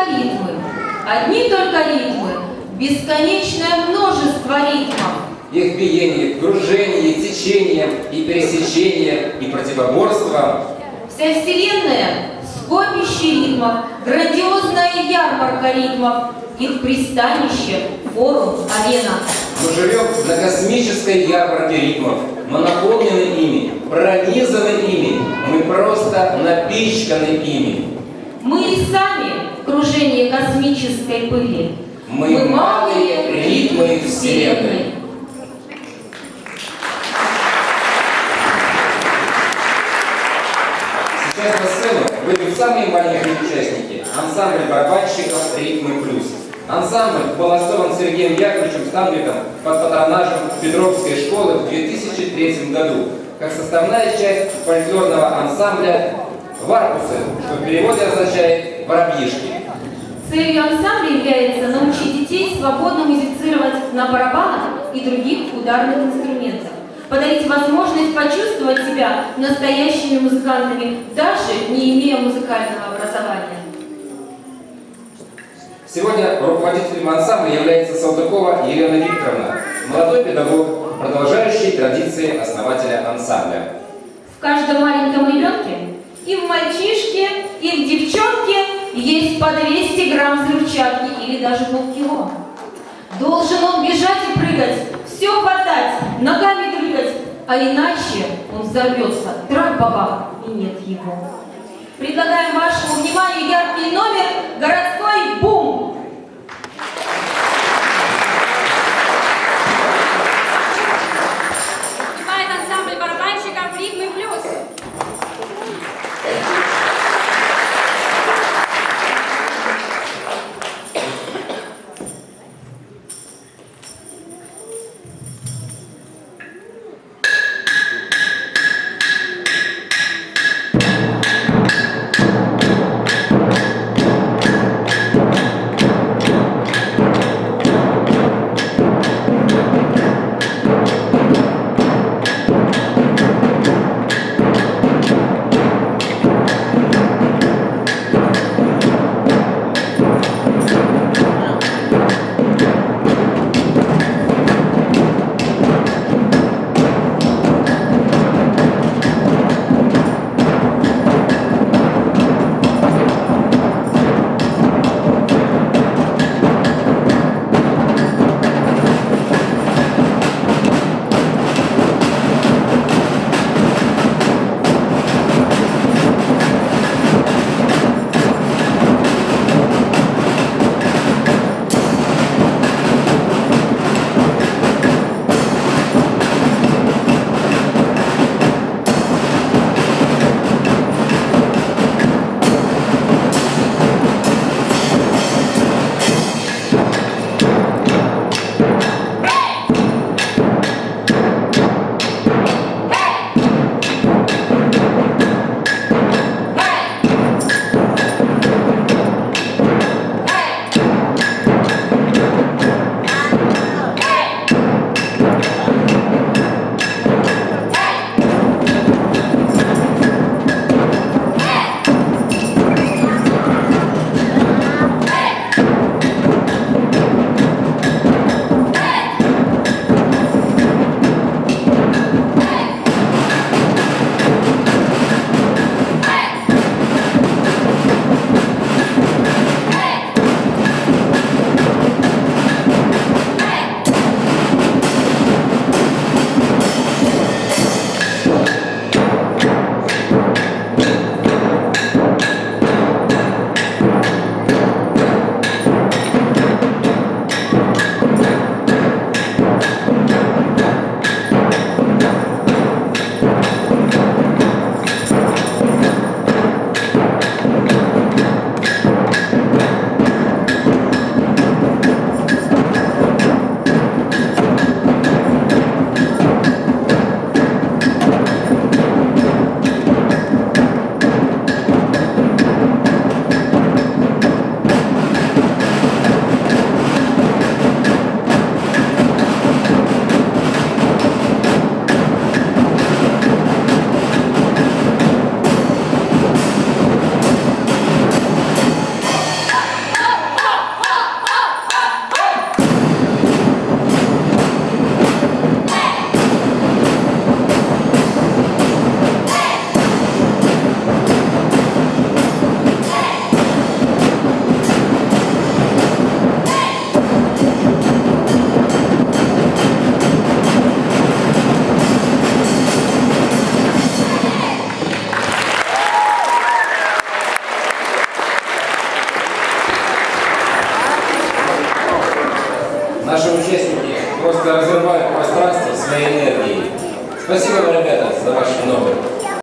только ритмы, одни только ритмы, бесконечное множество ритмов. Их биение, кружение, течение и пересечение и противоборство. Вся Вселенная – скопище ритмов, грандиозная ярмарка ритмов, их пристанище, форум, арена. Мы живем на космической ярмарке ритмов. Мы наполнены ими, пронизаны ими. Мы просто напичканы ими. Мы и сами – кружение космической пыли. Мы малые ритмы Вселенной. Сейчас на сцену выйдут самые маленькие участники. Ансамбль барабанщиков «Ритмы плюс». Ансамбль был основан Сергеем Яковлевичем Станбеком под патронажем Петровской школы в 2003 году как составная часть фольклорного ансамбля «Варпусы», что в переводе означает «воробьишки». Целью ансамбля является научить детей свободно музицировать на барабанах и других ударных инструментах, подарить возможность почувствовать себя настоящими музыкантами, даже не имея музыкального образования. Сегодня руководителем ансамбля является Салтыкова Елена Викторовна, молодой педагог, продолжающий традиции основателя ансамбля. В каждом маленьком ребенке, и в мальчишке, и в девчонке есть по 200 грамм взрывчатки или даже полкило. Должен он бежать и прыгать, все хватать, ногами двигать, а иначе он взорвется, трак-бабах, и нет его. Предлагаем вашему вниманию яркий номер «Городской бум». Просто разрывают пространство своей энергией. Спасибо вам, ребята, за ваши номер.